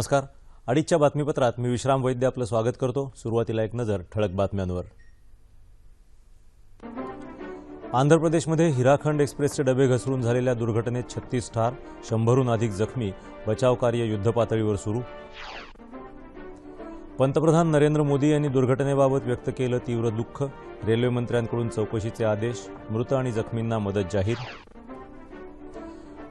नमस्कार. अडीचच्या बातमीपत्रात मी विश्राम वैद्य आपलं स्वागत करतो. सुरुवातीला एक नजर ठळक बातम्यांवर. आंध्र प्रदेशमध्ये हिराखंड एक्सप्रेसचे डबे घसरून झालेल्या दुर्घटनेत छत्तीस ठार शंभरहून अधिक जखमी बचावकार्य युद्धपातळीवर सुरू. पंतप्रधान नरेंद्र मोदी यांनी दुर्घटनेबाबत व्यक्त केलं तीव्र दुःख. रेल्वे मंत्र्यांकडून चौकशीचे आदेश मृत आणि जखमींना मदत जाहीर.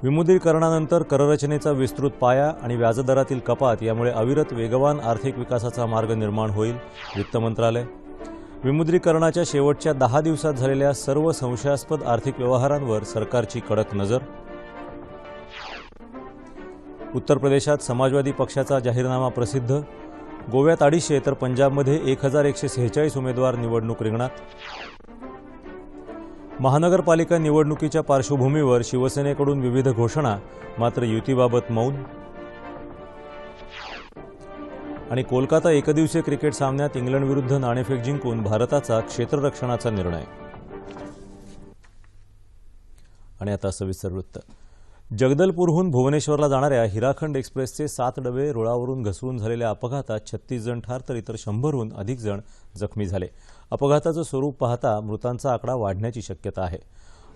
विमुद्रीकरणानंतर कररचनेचा विस्तृत पाया आणि व्याजदरातील कपात यामुळे अविरत वेगवान आर्थिक विकासाचा मार्ग निर्माण होईल वित्त मंत्रालय. विमुद्रीकरणाच्या शेवटच्या दहा दिवसात झालेल्या सर्व संशयास्पद आर्थिक व्यवहारांवर सरकारची कडक नजर. उत्तर प्रदेशात समाजवादी पक्षाचा जाहीरनामा प्रसिद्ध. गोव्यात अडीचशे तर पंजाबमध्ये एक हजार एकशे सेहेचाळीस उमेदवार निवडणूक रिंगणात. महानगरपालिका निवडणुकीच्या पार्श्वभूमीवर शिवसेनेकडून विविध घोषणा मात्र युतीबाबत मौन. आणि कोलकाता एकदिवसीय क्रिकेट सामन्यात इंग्लंडविरुद्ध नाणेफेक जिंकून भारताचा क्षेत्ररक्षणाचा निर्णय. आणि आता सविस्तर वृत्त. जगदलपूरहून भुवनेश्वरला जाणाऱ्या हिराखंड एक्सप्रेसचे सात डबे रुळावरून घसरून झालेल्या अपघातात छत्तीस जण ठार तर इतर शंभरहून अधिक जण जखमी झाले. अपघाताचं स्वरूप पाहता मृतांचा आकडा वाढण्याची शक्यता आहे.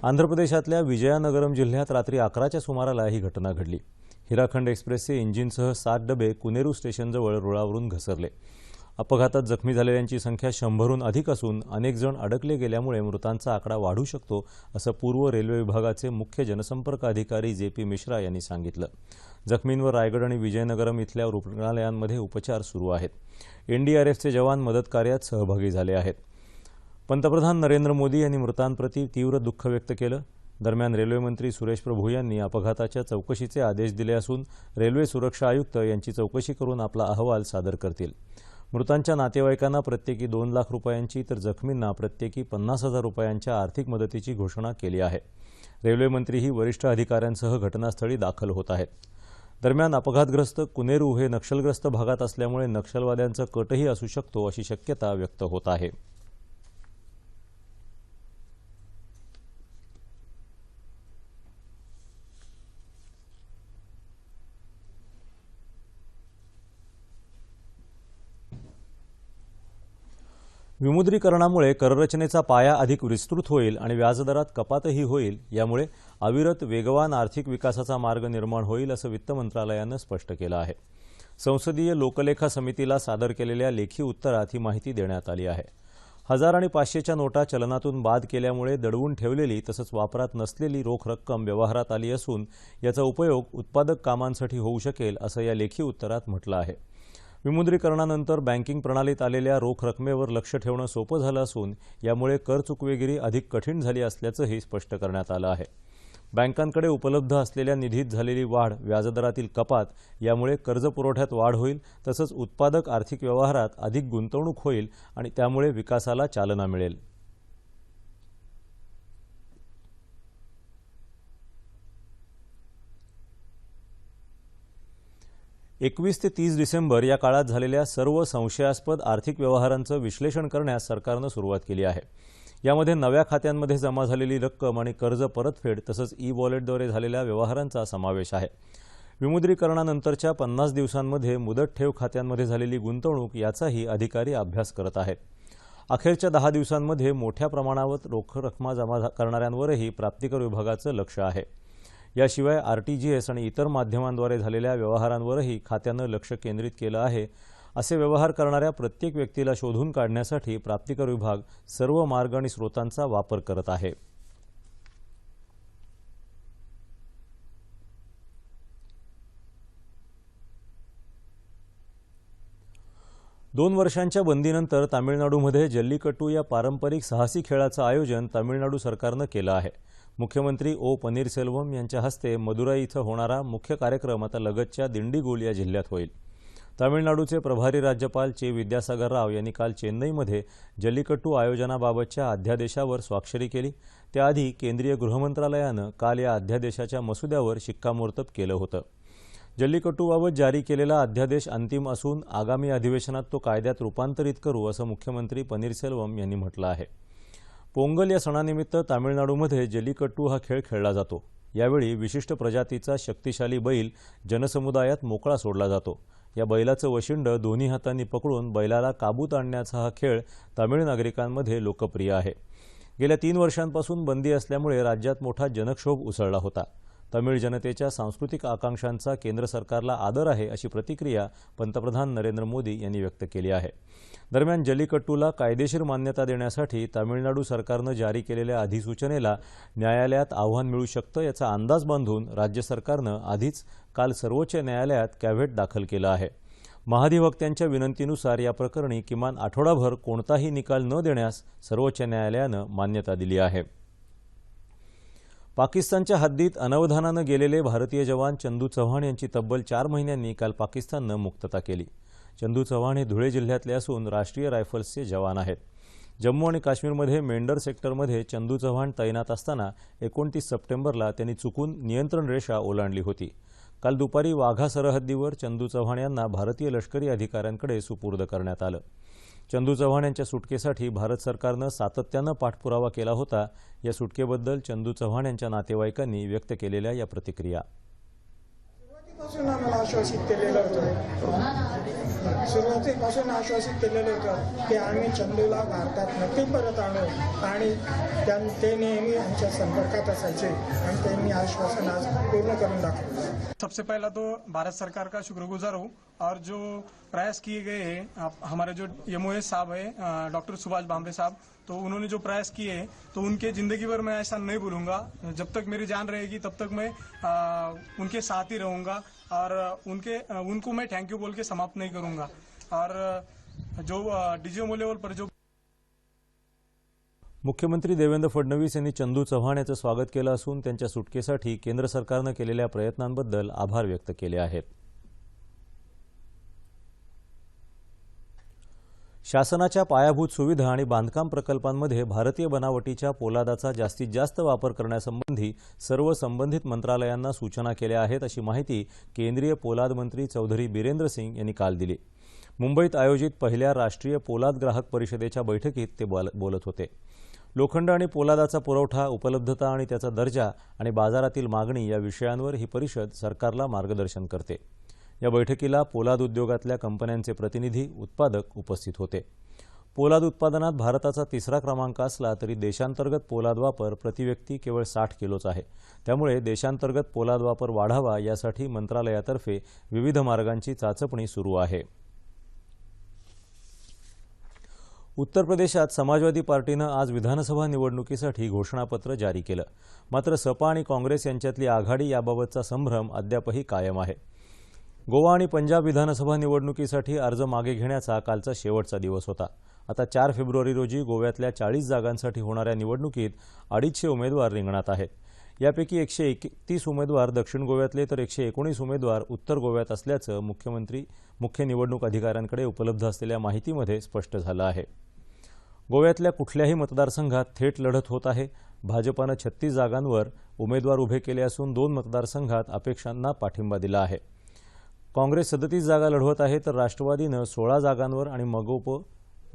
आंध्र प्रदेशातल्या विजयानगरम जिल्ह्यात रात्री अकराच्या सुमाराला ही घटना घडली. हिराखंड एक्सप्रेसचे इंजिनसह सात डबे कुनेरू स्टेशनजवळ रुळावरून घसरले. अपघातात जखमी झालेल्यांची संख्या शंभरहून अधिक असून अनेक जण अडकले गेल्यामुळे मृतांचा आकडा वाढू शकतो असं पूर्व रेल्वे विभागाचे मुख्य जनसंपर्क अधिकारी जे पी मिश्रा यांनी सांगितलं. जखमींवर रायगड आणि विजयनगरम इथल्या रुग्णालयांमध्ये उपचार सुरू आहेत. एनडीआरएफचे जवान मदत कार्यात सहभागी झाले आहेत. पंतप्रधान नरेंद्र मोदी यांनी मृतांप्रती तीव्र दुःख व्यक्त केलं. दरम्यान रेल्वेमंत्री सुरेश प्रभू यांनी अपघाताच्या चौकशीचे आदेश दिले असून रेल्वे सुरक्षा आयुक्त यांची चौकशी करून आपला अहवाल सादर करतील. मृतांच्या नातेवाईकांना प्रत्येकी दोन लाख रुपयांची तर जखमींना प्रत्येकी पन्नास हजार रुपयांच्या आर्थिक मदतीची घोषणा केली आहे. रेल्वेमंत्री ही वरिष्ठ अधिकाऱ्यांसह घटनास्थळी दाखल होत आहेत. दरम्यान अपघातग्रस्त कुनेरू हे नक्षलग्रस्त भागात असल्यामुळे नक्षलवाद्यांचा कटही असू शकतो अशी शक्यता व्यक्त होत आहे. विमुद्रीकरणामुळे कररचनेचा पाया अधिक विस्तृत होईल आणि व्याजदरात कपातही होईल यामुळे अविरत वेगवान आर्थिक विकासाचा मार्ग निर्माण होईल असं वित्त मंत्रालयानं स्पष्ट केलं आहे. संसदीय लोकलेखा समितीला सादर केलेल्या लेखी उत्तरात ही माहिती देण्यात आली आहे. हजार आणि पाचशेच्या नोटा चलनातून बाद केल्यामुळे दडवून ठेवलेली तसंच वापरात नसलेली रोख रक्कम व्यवहारात आली असून याचा उपयोग उत्पादक कामांसाठी होऊ शकेल असं या लेखी उत्तरात म्हटलं आहे. विमुद्रीकरणानंतर बँकिंग प्रणालीत आलेल्या रोख रकमेवर लक्ष ठेवणं सोपं झालं असून यामुळे कर चुकवेगिरी अधिक कठीण झाली असल्याचंही स्पष्ट करण्यात आलं आहे. बँकांकडे उपलब्ध असलेल्या निधीत झालेली वाढ व्याजदरातील कपात यामुळे कर्जपुरवठ्यात वाढ होईल तसंच उत्पादक आर्थिक व्यवहारात अधिक गुंतवणूक होईल आणि त्यामुळे विकासाला चालना मिळेल. एकवीस ते तीस डिसेंबर या काळात झालेल्या सर्व संशयास्पद आर्थिक व्यवहारांचं विश्लेषण करण्यास सरकारनं सुरुवात केली आहे. यामध्ये नव्या खात्यांमध्ये जमा झालेली रक्कम आणि कर्ज परतफेड तसंच ई वॉलेटद्वारे झालेल्या व्यवहारांचा समावेश आहे. विमुद्रीकरणानंतरच्या पन्नास दिवसांमध्ये मुदत ठेव खात्यांमध्ये झालेली गुंतवणूक याचाही अधिकारी अभ्यास करत आहेत. अखेरच्या दहा दिवसांमध्ये मोठ्या प्रमाणावर रोख रकमा जमा करणाऱ्यांवरही प्राप्तिकर विभागाचं लक्ष आहे. याशिवाय आरटीजीएस आणि इतर माध्यमांद्वारे झालेल्या व्यवहारांवरही खात्यानं लक्ष केंद्रित केलं आहे. असे व्यवहार करणाऱ्या प्रत्येक व्यक्तीला शोधून काढण्यासाठी प्राप्तिकर विभाग सर्व मार्ग आणि स्रोतांचा वापर करत आहे. दोन वर्षांच्या बंदीनंतर तामिळनाडूमध्ये जल्लीकट्टू या पारंपरिक साहसी खेळाचं आयोजन तामिळनाडू सरकारनं केलं आहे. मुख्यमंत्री ओ पनीरसेल्वम यांच्या हस्ते मदुराई इथं होणारा मुख्य कार्यक्रम आता लगतच्या दिंडीगुल या जिल्ह्यात होईल. तामिळनाडूचे प्रभारी राज्यपाल चे विद्यासागर राव यांनी काल चेन्नईमध्ये जल्लीकट्टू आयोजनाबाबतच्या अध्यादेशावर स्वाक्षरी केली. त्याआधी केंद्रीय गृहमंत्रालयानं काल या अध्यादेशाच्या मसुद्यावर शिक्कामोर्तब केलं होतं. जल्लीकट्टूबाबत जारी केलेला अध्यादेश अंतिम असून आगामी अधिवेशनात तो कायद्यात रूपांतरित करू असं मुख्यमंत्री पनीरसेल्वम यांनी म्हटलं आहे. पोंगल या सणानिमित्त तामिळनाडूमध्ये जलीकट्टू हा खेळ खेळला जातो. यावेळी विशिष्ट प्रजातीचा शक्तिशाली बैल जनसमुदायात मोकळा सोडला जातो. या बैलाचं वशिंड दोन्ही हातांनी पकडून बैलाला काबूत आणण्याचा हा खेळ तामिळ नागरिकांमध्ये लोकप्रिय आहे. गेल्या तीन वर्षांपासून बंदी असल्यामुळे राज्यात मोठा जनक्षोभ उसळला होता. तमिळ जनतेच्या सांस्कृतिक आकांक्षांचा केंद्र सरकारला आदर आहे अशी प्रतिक्रिया पंतप्रधान नरेंद्र मोदी यांनी व्यक्त केली आहे. दरम्यान जल्लीकट्टूला कायदेशीर मान्यता देण्यासाठी तामिळनाडू सरकारनं जारी केलेल्या अधिसूचनेला न्यायालयात आव्हान मिळू शकतं याचा अंदाज बांधून राज्य सरकारनं आधीच काल सर्वोच्च न्यायालयात कॅव्हेट दाखल केलं आहे. महाधिवक्त्यांच्या विनंतीनुसार या प्रकरणी किमान आठवडाभर कोणताही निकाल न देण्यास सर्वोच्च न्यायालयानं मान्यता दिली आहे. पाकिस्तानच्या हद्दीत अनवधानानं गेलेले भारतीय जवान चंदू चव्हाण यांची तब्बल चार महिन्यांनी काल पाकिस्ताननं मुक्तता केली. चंदू चव्हाण हे धुळे जिल्ह्यातले असून राष्ट्रीय रायफल्सचे जवान आहेत. जम्मू आणि काश्मीरमध्ये मेंढर सेक्टरमध्ये चंदू चव्हाण तैनात असताना एकोणतीस सप्टेंबरला त्यांनी चुकून नियंत्रण रेषा ओलांडली होती. काल दुपारी वाघा सरहद्दीवर चंदू चव्हाण यांना भारतीय लष्करी अधिकाऱ्यांकडे सुपूर्द करण्यात आलं. चंदू चव्हाण यांच्या सुटकेसाठी भारत सरकारनं सातत्यानं पाठपुरावा केला होता. या सुटकेबद्दल चंदू चव्हाण यांच्या नातेवाईकांनी व्यक्त केलेल्या या प्रतिक्रिया. सुरुवातीपासून आम्हाला आश्वासित केलेलं होतं. सुरुवातीपासून आश्वासित केलेलं होतं की आम्ही चंदूला भारतात नक्की परत आणू आणि त्यां ते नेहमी आमच्या संपर्कात असायचे आणि त्यांनी आश्वासन आज पूर्ण करून दाखवलं. सबसे पहला तो भारत सरकार का शुक्रगुजार हूँ और जो प्रयास किए गए हैं हमारे जो एम साहब है डॉक्टर सुभाष भामरे साहब तो उन्होंने जो प्रयास किए हैं तो उनके जिंदगी भर मैं ऐसा नहीं भूलूंगा। जब तक मेरी जान रहेगी तब तक मैं आ, उनके साथ ही रहूंगा और उनके उनको मैं थैंक यू बोल के समाप्त नहीं करूंगा। और जो डीजीएमओ लेवल पर जो मुख्यमंत्री देवेंद्र फडणवीस यांनी चंदू चव्हाण याचं स्वागत केलं असून त्यांच्या सुटकेसाठी केंद्र सरकारनं केलेल्या प्रयत्नांबद्दल आभार व्यक्त केले आहेत. शासनाच्या पायाभूत सुविधा आणि बांधकाम प्रकल्पांमध्ये भारतीय बनावटीच्या पोलादाचा जास्तीत जास्त वापर करण्यासंबंधी सर्व संबंधित मंत्रालयांना सूचना केल्या आहेत अशी माहिती केंद्रीय पोलाद मंत्री चौधरी बिरेंद्र सिंग यांनी काल दिली. मुंबईत आयोजित पहिल्या राष्ट्रीय पोलाद ग्राहक परिषदेच्या बैठकीत ते बोल- बोलत होते. लोखंड आणि पोलादाचा पुरवठा उपलब्धता आणि त्याचा दर्जा आणि बाजारातील मागणी या विषयांवर ही परिषद सरकारला मार्गदर्शन करते. या बैठकीला पोलाद उद्योगातल्या कंपन्यांचे प्रतिनिधी उत्पादक उपस्थित होते. पोलाद उत्पादनात भारताचा तिसरा क्रमांक असला तरी देशांतर्गत पोलाद वापर प्रतिव्यक्ती केवळ साठ किलोच आहे. त्यामुळे देशांतर्गत पोलाद वापर वाढावा यासाठी मंत्रालयातर्फे विविध मार्गांची चाचपणी सुरू आहे. उत्तर प्रदेशात समाजवादी पार्टीनं आज विधानसभा निवडणुकीसाठी घोषणापत्र जारी केलं. मात्र सपा आणि काँग्रेस यांच्यातली आघाडी याबाबतचा संभ्रम अद्यापही कायम आहे. गोवा आणि पंजाब विधानसभा निवडणुकीसाठी अर्ज मागे घेण्याचा कालचा शेवटचा दिवस होता. आता चार फेब्रुवारी रोजी गोव्यातल्या चाळीस जागांसाठी होणाऱ्या निवडणुकीत अडीचशे उमेदवार रिंगणात आहेत. यापैकी एकशे एकतीस उमेदवार दक्षिण गोव्यातले तर एकशे एकोणीस उमेदवार उत्तर गोव्यात असल्याचं मुख्यमंत्री मुख्य निवडणूक अधिकाऱ्यांकडे उपलब्ध असलेल्या माहितीमध्ये स्पष्ट झालं आहे. गोव्यातल्या कुठल्याही मतदारसंघात थेट लढत होत आहे. भाजपानं छत्तीस जागांवर उमेदवार उभे केले असून दोन मतदारसंघात अपेक्षांना पाठिंबा दिला आहे. काँग्रेस सदतीस जागा लढवत आहे तर राष्ट्रवादीनं सोळा जागांवर आणि मगोप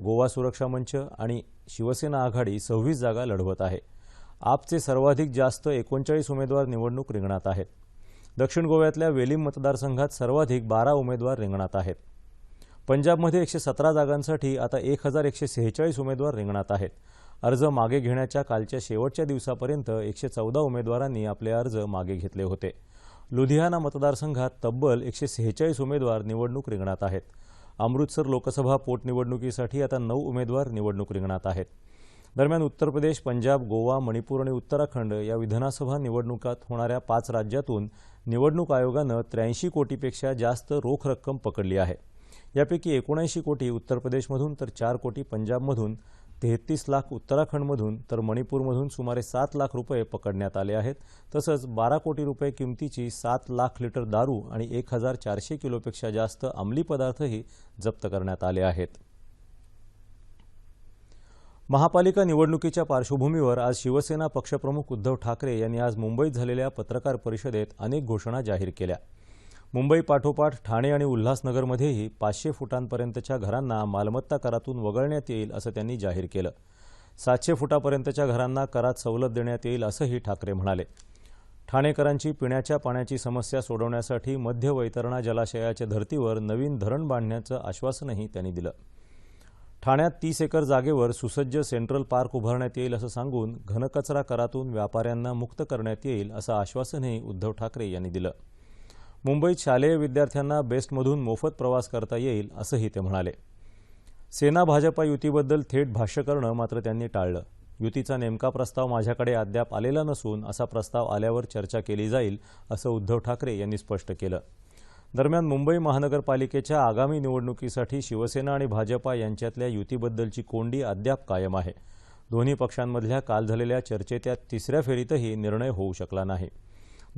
गोवा सुरक्षा मंच आणि शिवसेना आघाडी सव्वीस जागा लढवत आहे. आपचे सर्वाधिक जास्त एकोणचाळीस उमेदवार निवडणूक रिंगणात आहेत. दक्षिण गोव्यातल्या वेलिम मतदारसंघात सर्वाधिक बारा उमेदवार रिंगणात आहेत. पंजाबमध्ये एकशे सतरा जागांसाठी आता एक हजार एकशे सेहेचाळीस उमेदवार रिंगणात आहेत. अर्ज मागे घेण्याच्या कालच्या शेवटच्या दिवसापर्यंत एकशे चौदा उमेदवारांनी आपले अर्ज मागे घेतले होते. लुधियाना मतदारसंघात तब्बल एकशे सेहेचाळीस उमेदवार निवडणूक रिंगणात आहेत. अमृतसर लोकसभा पोटनिवडणुकीसाठी आता नऊ उमेदवार निवडणूक रिंगणात आहेत. दरम्यान उत्तर प्रदेश पंजाब गोवा मणिपूर आणि उत्तराखंड या विधानसभा निवडणुकात होणाऱ्या पाच राज्यातून निवडणूक आयोगानं त्र्याऐंशी कोटीपेक्षा जास्त रोख रक्कम पकडली आहे. यापैकी एकोणऐंशी कोटी उत्तर प्रदेशमधून तर चार कोटी पंजाबमधून तेहतीस लाख उत्तराखंडमधून तर मणिपूरमधून सुमारे सात लाख रुपये पकडण्यात आले आहेत. तसंच बारा कोटी रुपये किमतीची सात लाख लिटर दारू आणि एक हजार चारशे किलोपेक्षा जास्त अंमली पदार्थही जप्त करण्यात आले आहेत. महापालिका निवडणुकीच्या पार्श्वभूमीवर आज शिवसेना पक्षप्रमुख उद्धव ठाकरे यांनी आज मुंबईत झालेल्या पत्रकार परिषदेत अनेक घोषणा जाहीर केल्या. मुंबई पाठोपाठ ठाणे आणि उल्हासनगरमध्येही पाचशे फुटांपर्यंतच्या घरांना मालमत्ता करातून वगळण्यात येईल असं त्यांनी जाहीर केलं. सातशे फुटापर्यंतच्या घरांना करात सवलत देण्यात येईल असंही ठाकरे म्हणाले. ठाणेकरांची पिण्याच्या पाण्याची समस्या सोडवण्यासाठी मध्य वैतरणा जलाशयाच्या धर्तीवर नवीन धरण बांधण्याचं आश्वासनही त्यांनी दिलं. ठाण्यात तीस एकर जागेवर सुसज्ज सेंट्रल पार्क उभारण्यात येईल असं सांगून घनकचरा करातून व्यापाऱ्यांना मुक्त करण्यात येईल असं आश्वासनही उद्धव ठाकरे यांनी दिलं. मुंबईत शालेय विद्यार्थ्यांना बेस्टमधून मोफत प्रवास करता येईल असंही ते म्हणाले. सेना भाजपा युतीबद्दल थेट भाष्य करणं मात्र त्यांनी टाळलं. युतीचा नेमका प्रस्ताव माझ्याकडे अद्याप आलेला नसून असा प्रस्ताव आल्यावर चर्चा केली जाईल असं उद्धव ठाकरे यांनी स्पष्ट केलं. दरम्यान मुंबई महानगरपालिकेच्या आगामी निवडणुकीसाठी शिवसेना आणि भाजपा यांच्यातल्या युतीबद्दलची कोंडी अद्याप कायम आहे. दोन्ही पक्षांमधल्या काल झालेल्या चर्चेत्या तिसऱ्या फेरीतही निर्णय होऊ शकला नाही.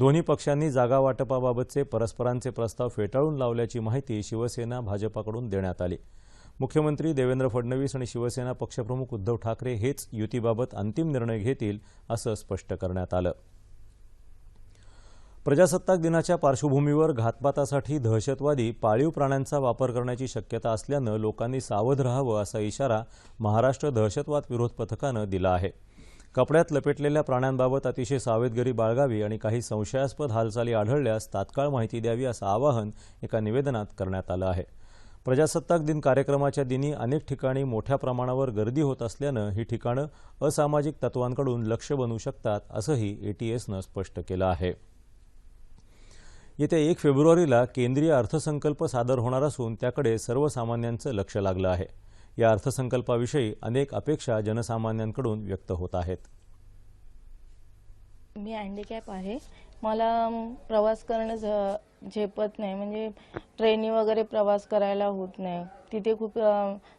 दोन्ही पक्षांनी जागा वाटपाबाबतचे परस्परांचे प्रस्ताव फेटाळून लावल्याची माहिती शिवसेना भाजपाकडून देण्यात आली. मुख्यमंत्री देवेंद्र फडणवीस आणि शिवसेना पक्षप्रमुख उद्धव ठाकरे हेच युतीबाबत अंतिम निर्णय घेतील असं स्पष्ट करण्यात आलं. प्रजासत्ताक दिनाच्या पार्श्वभूमीवर घातपातासाठी दहशतवादी पाळीव प्राण्यांचा वापर करण्याची शक्यता असल्यानं लोकांनी सावध राहावं असा इशारा महाराष्ट्र दहशतवाद विरोध पथकानं दिला आहे. कपड्यात लपेटलेल्या प्राण्यांबाबत अतिशय सावधगिरी बाळगावी आणि काही संशयास्पद हालचाली आढळल्यास तात्काळ माहिती द्यावी असं आवाहन एका निवेदनात करण्यात आलं आहे. प्रजासत्ताक दिन कार्यक्रमाच्या दिनी अनेक ठिकाणी मोठ्या प्रमाणावर गर्दी होत असल्यानं ही ठिकाणं असामाजिक तत्वांकडून लक्ष बनू शकतात असंही एटीएसनं स्पष्ट केलं आहे. येत्या एक फेब्रुवारीला केंद्रीय अर्थसंकल्प सादर होणार असून त्याकडे सर्वसामान्यांचं लक्ष लागलं आहे. या अर्थसंकल्पाविषयी अनेक अपेक्षा जनसामान्यांकडून व्यक्त होत आहेत. मी हँडिकॅप आहे. मला प्रवास करणं झ झेपत नाही. म्हणजे ट्रेनी वगैरे प्रवास करायला होत नाही. तिथे खूप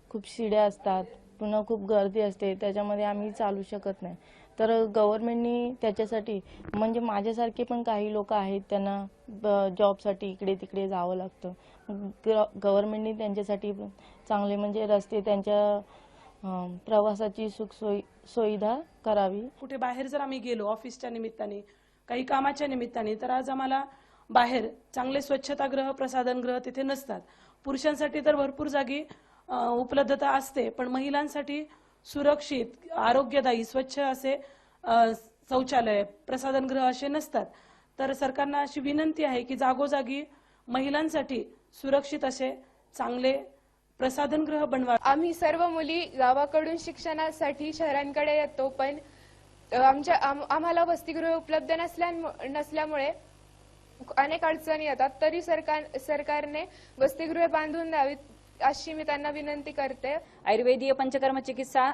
खूप शिड्या असतात. पुन्हा खूप गर्दी असते. त्याच्यामध्ये आम्ही चालू शकत नाही. तर गव्हर्नमेंटनी त्याच्यासाठी म्हणजे माझ्यासारखे पण काही लोक आहेत त्यांना ब- जॉबसाठी इकडे तिकडे जावं लागतं. गव्हर्नमेंटनी त्यांच्यासाठी चांगले म्हणजे रस्ते त्यांच्या प्रवासाची सुखसोयी सुविधा करावी. कुठे बाहेर जर आम्ही गेलो ऑफिसच्या निमित्ताने काही कामाच्या निमित्ताने तर आज आम्हाला बाहेर चांगले स्वच्छतागृह प्रसाधनगृह तिथे नसतात. पुरुषांसाठी तर भरपूर जागी उपलब्धता असते पण महिलांसाठी सुरक्षित आरोग्यदायी स्वच्छ असे शौचालय प्रसाधनगृह असे नसतात. तर सरकारना अशी विनंती आहे की जागोजागी महिलांसाठी सुरक्षित असे चांगले प्रसाधनगृह बनवा आम्ही सर्व मुली गावाकडून शिक्षणासाठी शहरांकडे येतो पण आमच्या आम- आम्हाला वसतिगृह उपलब्ध नसल्या नसल्यामुळे अनेक अडचणी येतात. तरी सरकार सरकारने वसतिगृह बांधून द्यावीत. अशी मी त्यांना विनंती करते. आयुर्वेदीय पंचकर्म चिकित्सा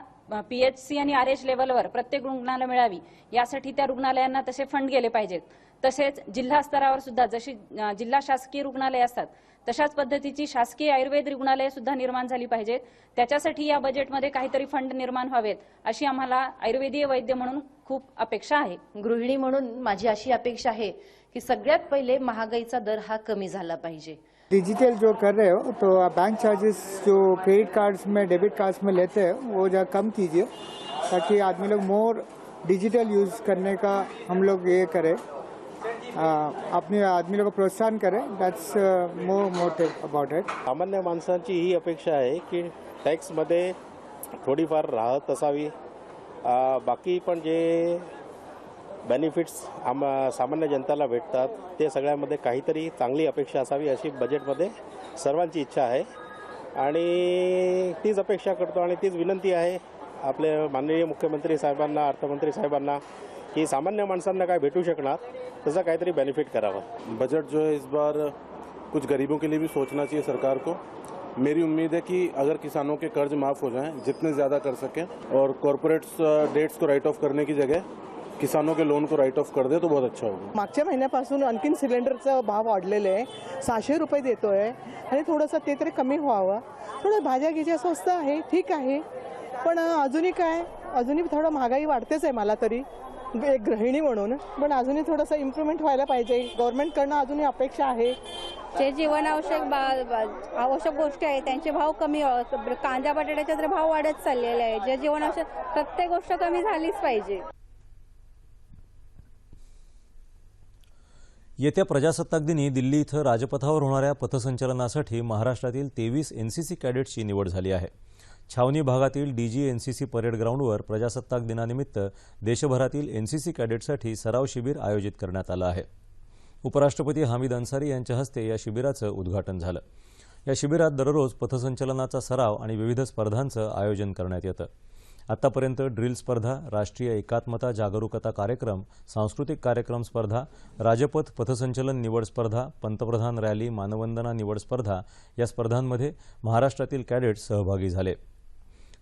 पीएचसी आणि आर एच लेवलवर प्रत्येक रुग्णाला मिळावी यासाठी त्या रुग्णालयांना तसे फंड गेले पाहिजेत. तसेच जिल्हा स्तरावर सुद्धा जशी जिल्हा शासकीय रुग्णालय असतात तशाच पद्धतीची शासकीय आयुर्वेद रुग्णालये सुद्धा निर्माण झाली पाहिजेत. त्याच्यासाठी या बजेटमध्ये काहीतरी फंड निर्माण व्हावेत अशी आम्हाला आयुर्वेदीय वैद्य म्हणून खूप अपेक्षा आहे. गृहिणी म्हणून माझी अशी अपेक्षा आहे की सगळ्यात पहिले महागाईचा दर हा कमी झाला पाहिजे. डिजिटल जो कर रहे हो तो आप बैंक चार्जेस जो क्रेडिट कार्ड्स में डेबिट कार्ड्स में लेते हैं, वो जरा कम कीजिए, ताकि आदमी लोग मोर डिजिटल यूज़ करने का हम लोग ये करें। अपने आदमी लोग को प्रोत्साहन करें that's more motive about it सामान्य माणसांची ही अपेक्षा आहे की टॅक्समध्ये थोडीफार राहत असावी. बाकी जे बेनिफिट्स आम सामान्य जनताला भेटतात. ते सगळ्यामध्ये काहीतरी चांगली अपेक्षा असावी अशी बजेटमध्ये सर्वांची इच्छा आहे. आणि तीच अपेक्षा करतो आणि तीच विनंती आहे आपले माननीय मुख्यमंत्री साहेबांना अर्थमंत्री साहेबांना की सामान्य माणसांना काय भेटू शकणार त्याचा काहीतरी बेनिफिट करावं. बजट जो है इस बार कुछ गरीबों के लिए भी सोचना चाहिए सरकार को। मेरी उम्मीद है कि अगर किसानों के कर्ज माफ़ हो जाएं जितने ज़्यादा कर सकें और कॉरपोरेट्स डेट्स uh, को राइट ऑफ करने की जगह किसानों के लोन को राइट ऑफ कर दे तो बहुत अच्छा होगा। मागच्या महिन्यापासून आणखीन सिलेंडरचा भाव वाढलेले आहे. सहाशे रुपये देतोय. आणि थोडंसं ते तरी कमी व्हावं. थोडं भाज्या गिज्या स्वस्त आहे ठीक आहे. पण अजूनही काय? अजूनही थोडं महागाई वाढतेच आहे मला तरी. एक गृहिणी म्हणून. पण अजूनही थोडंसं इम्प्रुव्हमेंट व्हायला पाहिजे. गव्हर्नमेंटकडनं अजूनही अपेक्षा आहे. जे जीवनावश्यक बा- बा- आवश्यक गोष्टी आहेत त्यांचे भाव कमी. कांद्या बटाट्याचे तर भाव वाढत चाललेले आहे. जे जीवनावश्यक प्रत्येक गोष्ट कमी झालीच पाहिजे. येत्या प्रजासत्ताक दिनी दिल्ली इथं राजपथावर होणाऱ्या पथसंचलनासाठी महाराष्ट्रातील तेवीस एनसीसी कॅडेट्सची निवड झाली आहे. छावणी भागातील डीजी एनसीसी परेड ग्राउंडवर प्रजासत्ताक दिनानिमित्त देशभरातील एनसीसी कॅडेटसाठी सराव शिबिर आयोजित करण्यात आलं आहे. उपराष्ट्रपती हामिद अन्सारी यांच्या हस्ते या शिबिराचं उद्घाटन झालं. या शिबिरात दररोज पथसंचलनाचा सराव आणि विविध स्पर्धांचं आयोजन करण्यात येतं. आतापर्यंत ड्रिल स्पर्धा राष्ट्रीय एकात्मता जागरूकता कार्यक्रम सांस्कृतिक कार्यक्रम स्पर्धा राजपथ पथसंचलन निवड स्पर्धा पंतप्रधान रॅली मानवंदना निवड स्पर्धा या स्पर्धांमध्ये महाराष्ट्रातील कॅडेट्स सहभागी झाले.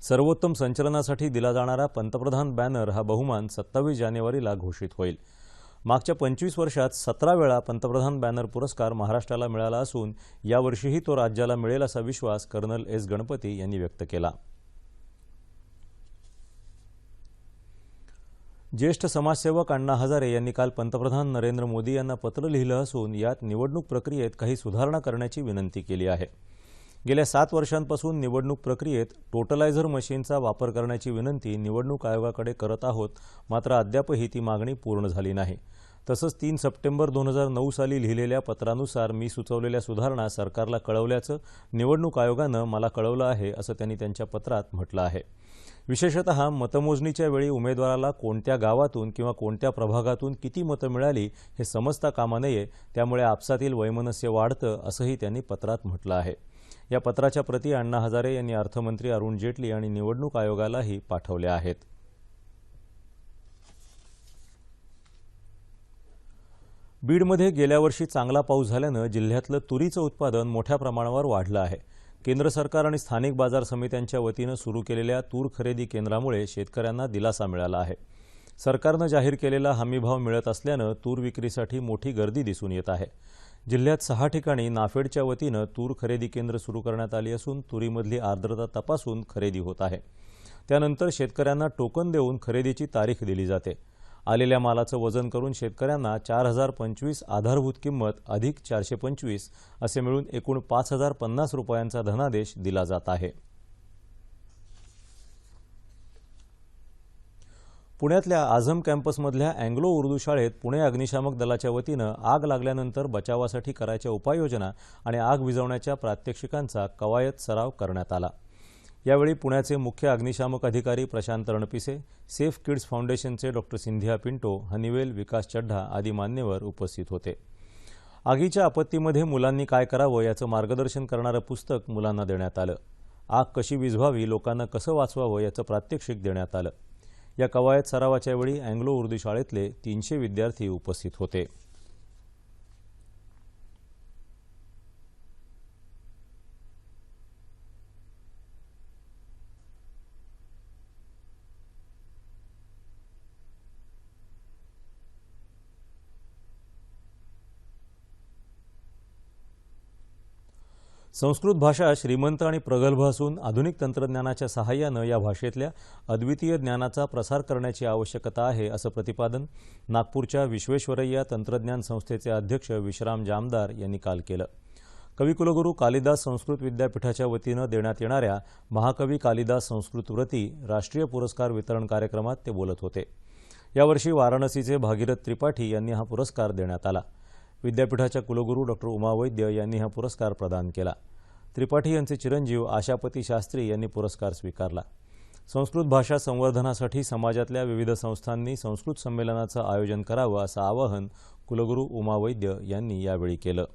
सर्वोत्तम संचलनासाठी दिला जाणारा पंतप्रधान बॅनर हा बहुमान सत्तावीस जानेवारीला घोषित होईल. मागच्या पंचवीस वर्षात सतरा वेळा पंतप्रधान बॅनर पुरस्कार महाराष्ट्राला मिळाला असून यावर्षीही तो राज्याला मिळेल असा विश्वास कर्नल एस गणपती यांनी व्यक्त केला. ज्येष्ठ समाजसेवक अण्णा हजारे यांनी काल पंतप्रधान नरेंद्र मोदी यांना पत्र लिहिलं असून यात निवडणूक प्रक्रियेत काही सुधारणा करण्याची विनंती केली आहे. गेल्या सात वर्षांपासून निवडणूक प्रक्रियेत टोटलायझर मशीनचा वापर करण्याची विनंती निवडणूक आयोगाकडे करत आहोत मात्र अद्यापही ती मागणी पूर्ण झाली नाही. तसंच तीन सप्टेंबर दोन हजार नऊ साली लिहिलेल्या पत्रानुसार मी सुचवलेल्या सुधारणा सरकारला कळवल्याचं निवडणूक आयोगानं मला कळवलं आहे असं त्यांनी त्यांच्या पत्रात म्हटलं आहे. विशेषतः मतमोजणीच्या वेळी उमेदवाराला कोणत्या गावातून किंवा कोणत्या प्रभागातून किती मतं मिळाली हे समजता कामा नये त्यामुळे आपसातील वैमनस्य वाढतं असंही त्यांनी पत्रात म्हटलं आहे. या पत्राच्या प्रती अण्णा हजारे यांनी अर्थमंत्री अरुण जेटली आणि निवडणूक आयोगालाही पाठवल्या आहेत. बीडमध्ये गेल्या वर्षी चांगला पाऊस झाल्यानं जिल्ह्यातलं तुरीचं उत्पादन मोठ्या प्रमाणावर वाढलं आहे. केंद्र सरकार आणि स्थानिक बाजार समित्यांच्या वतीनं सुरू केलेल्या तूर खरेदी केंद्रामुळे शेतकऱ्यांना दिलासा मिळाला आहे. सरकारनं जाहीर केलेला हमीभाव मिळत असल्यानं तूर विक्रीसाठी मोठी गर्दी दिसून येत आहे. जिल्ह्यात सहा ठिकाणी नाफेडच्या वतीनं तूर खरेदी केंद्र सुरू करण्यात आली असून तुरीमधली आर्द्रता तपासून खरेदी होत आहे. त्यानंतर शेतकऱ्यांना टोकन देऊन खरेदीची तारीख दिली जाते. आलेल्या मालाचं वजन करून शेतकऱ्यांना चार हजार पंचवीस आधारभूत किंमत अधिक चारशे पंचवीस असे मिळून एकूण पाच हजार पन्नास रुपयांचा धनादेश दिला जात आहे. पुण्यातल्या आझम कॅम्पसमधल्या अँग्लो उर्दू शाळेत पुणे अग्निशामक दलाच्या वतीनं आग लागल्यानंतर बचावासाठी करायच्या उपाययोजना आणि आग विझवण्याच्या प्रात्यक्षिकांचा कवायत सराव करण्यात आला. यावेळी पुण्याचे मुख्य अग्निशामक अधिकारी प्रशांत रणपिसे सेफ किड्स फाउंडेशनचे doctor Cynthia Pinto Honeywell Vikas Chadha आदी मान्यवर उपस्थित होते. आगीच्या आपत्तीमध्ये मुलांनी काय करावं याचं मार्गदर्शन करणारं पुस्तक मुलांना देण्यात आलं. आग कशी विझवावी लोकांना कसं वाचवावं याचं प्रात्यक्षिक देण्यात आलं. या कवायत सरावाच्या वेळी अँग्लो उर्दू शाळेतले तीनशे विद्यार्थी उपस्थित होते. संस्कृत भाषा श्रीमंत आणि प्रगल्भ असून आधुनिक तंत्रज्ञानाच्या सहाय्यानं या भाषेतल्या अद्वितीय ज्ञानाचा प्रसार करण्याची आवश्यकता आहे असं प्रतिपादन नागपूरच्या विश्वेश्वरय्या तंत्रज्ञान संस्थेचे अध्यक्ष विश्राम जामदार यांनी काल केलं. कविकुलगुरू कालिदास संस्कृत विद्यापीठाच्या वतीनं देण्यात येणाऱ्या महाकवी कालिदास संस्कृत व्रती राष्ट्रीय पुरस्कार वितरण कार्यक्रमात ते बोलत होते. यावर्षी वाराणसीचे भागीरथ त्रिपाठी यांनी हा पुरस्कार देण्यात आला. विद्यापीठाच्या कुलगुरू डॉक्टर उमा वैद्य यांनी हा पुरस्कार प्रदान केला. त्रिपाठी यांचे चिरंजीव आशापती शास्त्री यांनी पुरस्कार स्वीकारला. संस्कृत भाषा संवर्धनासाठी समाजातल्या विविध संस्थांनी संस्कृत संमेलनाचं आयोजन करावं असं आवाहन कुलगुरू उमा वैद्य यांनी यावेळी केलं.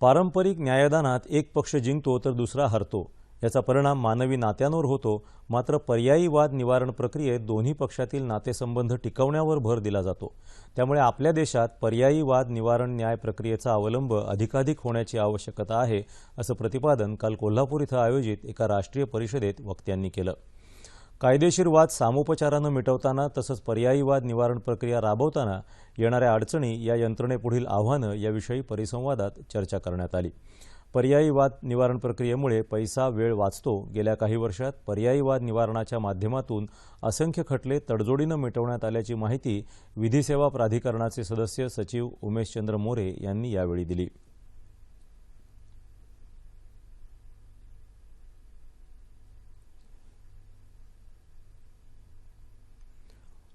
पारंपरिक न्यायदानात एक पक्ष जिंकतो तर दुसरा हरतो. याचा परिणाम मानवी नात्यांवर होतो. मात्र पर्यायी वाद निवारण प्रक्रियेत दोन्ही पक्षातील नातेसंबंध टिकवण्यावर भर दिला जातो. त्यामुळे आपल्या देशात पर्यायी वाद निवारण न्याय प्रक्रियेचा अवलंब अधिकाधिक होण्याची आवश्यकता आहे असं प्रतिपादन काल कोल्हापूर इथं आयोजित एका राष्ट्रीय परिषदेत वक्त्यांनी केलं. कायदेशीर वाद सामोपचारानं मिटवताना तसंच पर्यायी वाद निवारण प्रक्रिया राबवताना येणाऱ्या अडचणी या यंत्रणेपुढील आव्हानं याविषयी परिसंवादात चर्चा करण्यात आली. पर्यायी वाद निवारण प्रक्रियेमुळे पैसा वेळ वाचतो. गेल्या काही वर्षात पर्यायी वाद निवारणाच्या माध्यमातून असंख्य खटले तडजोडीनं मिटवण्यात आल्याची माहिती विधी सेवा प्राधिकरणाचे सदस्य सचिव उमेशचंद्र मोरे यांनी यावेळी दिली.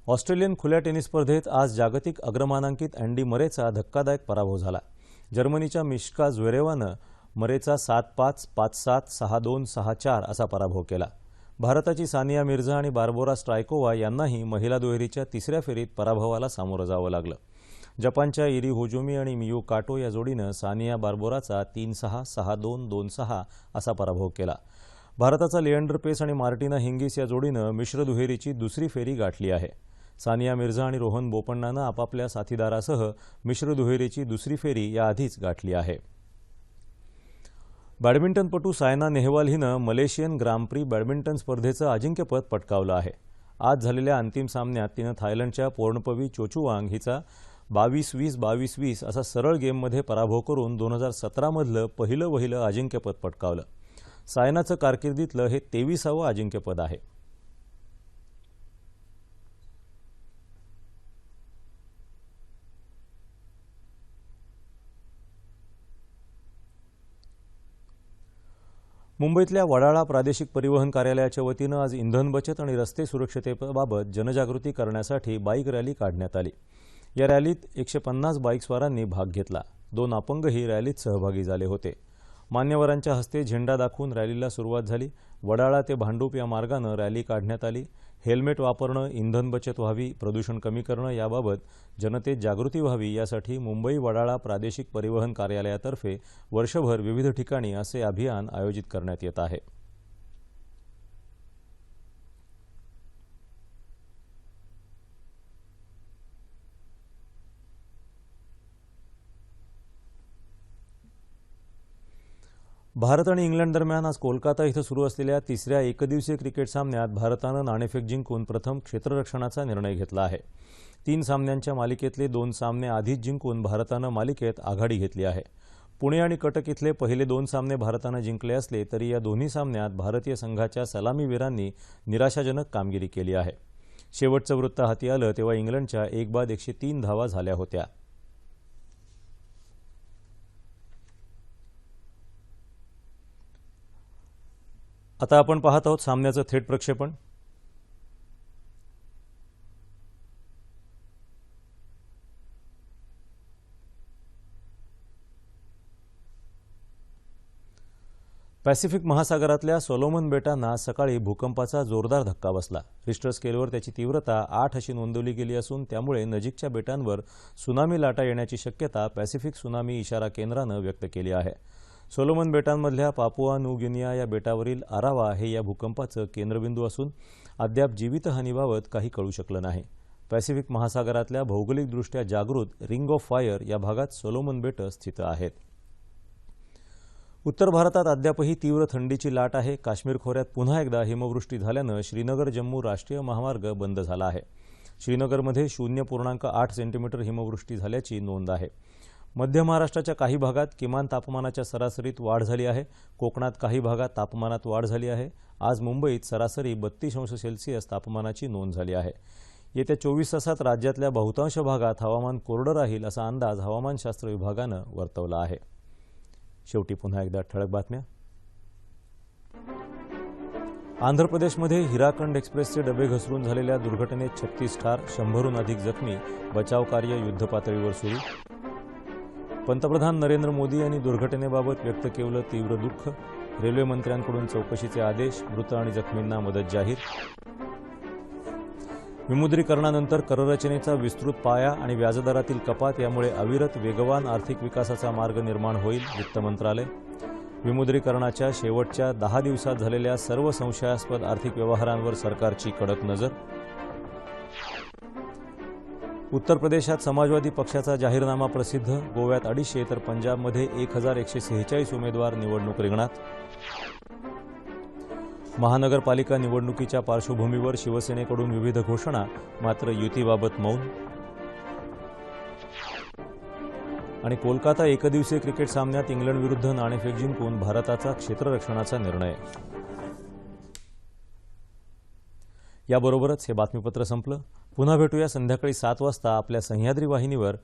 ऑस्ट्रेलियन खुल्या टेनिस स्पर्धेत आज जागतिक अग्रमानांकित अँडी मरेचा धक्कादायक पराभव झाला. जर्मनीच्या मिश्का ज्वेरेवानं मरेचा सात पाच पाच सात सहा दोन सहा चार असा पराभव केला. भारताची सानिया मिर्झा आणि बार्बोरा स्ट्रायकोवा यांनाही महिला दुहेरीच्या तिसऱ्या फेरीत पराभवाला सामोरं जावं लागलं. जपानच्या इरी होजोमी आणि मियू काटो या जोडीनं सानिया बार्बोराचा तीन सहा सहा दोन दोन सहा असा पराभव केला. भारताचा लिएंडर पेस आणि मार्टिना हिंगिस या जोडीनं मिश्र दुहेरीची दुसरी फेरी गाठली आहे. सानिया मिर्झा आणि रोहन बोपण्णानं आपापल्या साथीदारासह मिश्र दुहेरीची दुसरी फेरी याआधीच गाठली आहे. बॅडमिंटनपटू सायना नेहवाल हिनं मलेशियन ग्रामप्री बॅडमिंटन स्पर्धेचं अजिंक्यपद पटकावलं आहे. आज झालेल्या अंतिम सामन्यात तिनं थायलंडच्या पोर्णपवी चोचुवांग हिचा बावीस वीस बावीस वीस असा सरळ गेममध्ये पराभव करून दोन हजार सतरामधलं पहिलं वहिलं अजिंक्यपद पटकावलं. सायनाचं कारकिर्दीतलं हे तेविसावं अजिंक्यपद आहे. मुंबईतल्या वडाळा प्रादेशिक परिवहन कार्यालयाच्या वतीनं आज इंधन बचत आणि रस्ते सुरक्षतेबाबत जनजागृती करण्यासाठी बाईक रॅली काढण्यात आली. या रॅलीत एकशे पन्नास बाईकस्वारांनी भाग घेतला. दोन अपंगही रॅलीत सहभागी झाले होते. मान्यवरांच्या हस्ते झेंडा दाखवून रॅलीला सुरुवात झाली. वडाळा ते भांडूप या मार्गानं रॅली काढण्यात आली. हेल्मेट वापरणं इंधन बचत व्हावी प्रदूषण कमी करणं याबाबत जनतेत जागृती व्हावी यासाठी मुंबई वडाळा प्रादेशिक परिवहन कार्यालयातर्फे वर्षभर विविध ठिकाणी असे अभियान आयोजित करण्यात येत आहे. भारत आणि इंग्लंड दरम्यान आज कोलकाता इथं सुरू असलेल्या तिसऱ्या एकदिवसीय क्रिकेट सामन्यात भारतानं नाणेफेक जिंकून प्रथम क्षेत्ररक्षणाचा निर्णय घेतला आहे. तीन सामन्यांच्या मालिकेतले दोन सामने आधीच जिंकून भारतानं मालिकेत आघाडी घेतली आहे. पुणे आणि कटक इथले पहिले दोन सामने भारतानं जिंकले असले तरी या दोन्ही सामन्यात भारतीय संघाच्या सलामीवीरांनी निराशाजनक कामगिरी केली आहे. शेवटचं वृत्त हाती आलं तेव्हा इंग्लंडच्या एक बाद एकशे तीन धावा झाल्या होत्या. आता आपण पाहत आहोत सामन्याचं थेट प्रक्षेपण. पॅसिफिक महासागरातल्या सोलोमन बेटांना सकाळी भूकंपाचा जोरदार धक्का बसला. रिस्टर स्केलवर त्याची तीव्रता आठ अशी नोंदवली गेली असून त्यामुळे नजीकच्या बेटांवर सुनामी लाटा येण्याची शक्यता पॅसिफिक सुनामी इशारा केंद्रानं व्यक्त केली आहे. सोलोमन बेटांमधल्या पापुआ न्यू गिनिया या बेटावरील आरावा हे या भूकंपाचं केंद्रबिंदू असून अद्याप जीवितहानीबाबत काही कळू शकलं नाही. पॅसिफिक महासागरातल्या भौगोलिकदृष्ट्या जागृत रिंग ऑफ फायर या भागात सोलोमन बेटं स्थित आहेत. उत्तर भारतात अद्यापही तीव्र थंडीची लाट आहे. काश्मीर खोऱ्यात पुन्हा एकदा हिमवृष्टी झाल्यानं श्रीनगर जम्मू राष्ट्रीय महामार्ग बंद झाला आहे. श्रीनगरमध्ये शून्य पूर्णांक आठ सेंटीमीटर हिमवृष्टी झाल्याची नोंद आहे. मध्य महाराष्ट्राच्या काही भागात किमान तापमानाच्या सरासरीत वाढ झाली आहे. कोकणात काही भागात तापमानात वाढ झाली आहे. आज मुंबईत सरासरी बत्तीस अंश सेल्सिअस तापमानाची नोंद झाली आहे. येत्या चोवीस तासात राज्यातल्या बहुतांश भागात हवामान कोरडं राहील असा अंदाज हवामानशास्त्र विभागानं वर्तवला आहे. शेवटी पुन्हा एकदा ठळक बातम्या. आंध्र प्रदेशमध्ये हिराखंड एक्सप्रेसचे डबे घसरून झालेल्या दुर्घटनेत छत्तीस ठार शंभरहून अधिक जखमी बचावकार्य युद्धपातळीवर सुरू पंतप्रधान नरेंद्र मोदी यांनी दुर्घटनेबाबत व्यक्त केलं तीव्र दुःख रेल्वे मंत्र्यांकडून चौकशीचे आदेश मृत आणि जखमींना मदत जाहीर. विमुद्रीकरणानंतर कररचनेचा विस्तृत पाया आणि व्याजदरातील कपात यामुळे अविरत वेगवान आर्थिक विकासाचा मार्ग निर्माण होईल वित्त मंत्रालय. विमुद्रीकरणाच्या शेवटच्या दहा दिवसात झालेल्या सर्व संशयास्पद आर्थिक व्यवहारांवर सरकारची कडक नजर. उत्तर प्रदेशात समाजवादी पक्षाचा जाहीरनामा प्रसिद्ध गोव्यात अडीचशे तर पंजाबमध्ये एक हजार एकशे सेहेचाळीस उमेदवार निवडणूक रिंगणात. महानगरपालिका निवडणुकीच्या पार्श्वभूमीवर शिवसेनेकडून विविध घोषणा मात्र युतीबाबत मौन. आणि कोलकाता एकदिवसीय क्रिकेट सामन्यात इंग्लंड विरुद्ध नाणेफेक जिंकून भारताचा क्षेत्ररक्षणाचा निर्णय. याबरोबरच हे बातमीपत्र संपलं. पुन्हा भेटूया संध्याकाळी सात वाजता आपल्या सह्याद्री वाहिनीवर